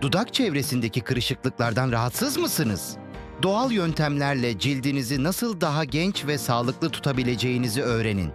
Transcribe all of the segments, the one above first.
Dudak çevresindeki kırışıklıklardan rahatsız mısınız? Doğal yöntemlerle cildinizi nasıl daha genç ve sağlıklı tutabileceğinizi öğrenin.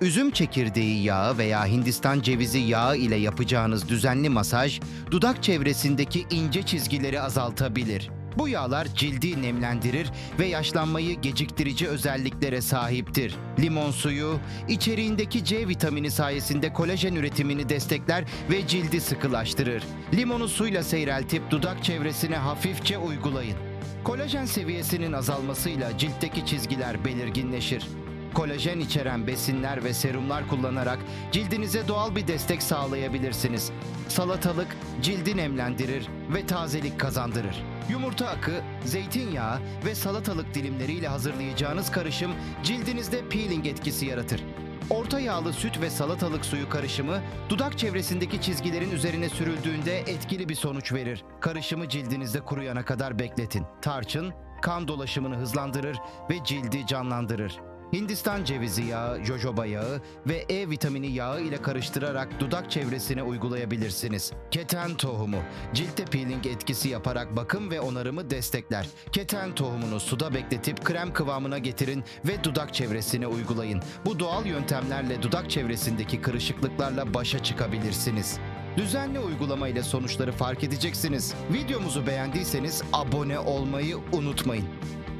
Üzüm çekirdeği yağı veya Hindistan cevizi yağı ile yapacağınız düzenli masaj, dudak çevresindeki ince çizgileri azaltabilir. Bu yağlar cildi nemlendirir ve yaşlanmayı geciktirici özelliklere sahiptir. Limon suyu, içeriğindeki C vitamini sayesinde kolajen üretimini destekler ve cildi sıkılaştırır. Limonu suyla seyreltip dudak çevresine hafifçe uygulayın. Kolajen seviyesinin azalmasıyla ciltteki çizgiler belirginleşir. Kolajen içeren besinler ve serumlar kullanarak cildinize doğal bir destek sağlayabilirsiniz. Salatalık cildi nemlendirir ve tazelik kazandırır. Yumurta akı, zeytinyağı ve salatalık dilimleriyle hazırlayacağınız karışım cildinizde peeling etkisi yaratır. Orta yağlı süt ve salatalık suyu karışımı dudak çevresindeki çizgilerin üzerine sürüldüğünde etkili bir sonuç verir. Karışımı cildinizde kuruyana kadar bekletin. Tarçın kan dolaşımını hızlandırır ve cildi canlandırır. Hindistan cevizi yağı, jojoba yağı ve E vitamini yağı ile karıştırarak dudak çevresine uygulayabilirsiniz. Keten tohumu, ciltte peeling etkisi yaparak bakım ve onarımı destekler. Keten tohumunu suda bekletip krem kıvamına getirin ve dudak çevresine uygulayın. Bu doğal yöntemlerle dudak çevresindeki kırışıklıklarla başa çıkabilirsiniz. Düzenli uygulama ile sonuçları fark edeceksiniz. Videomuzu beğendiyseniz abone olmayı unutmayın.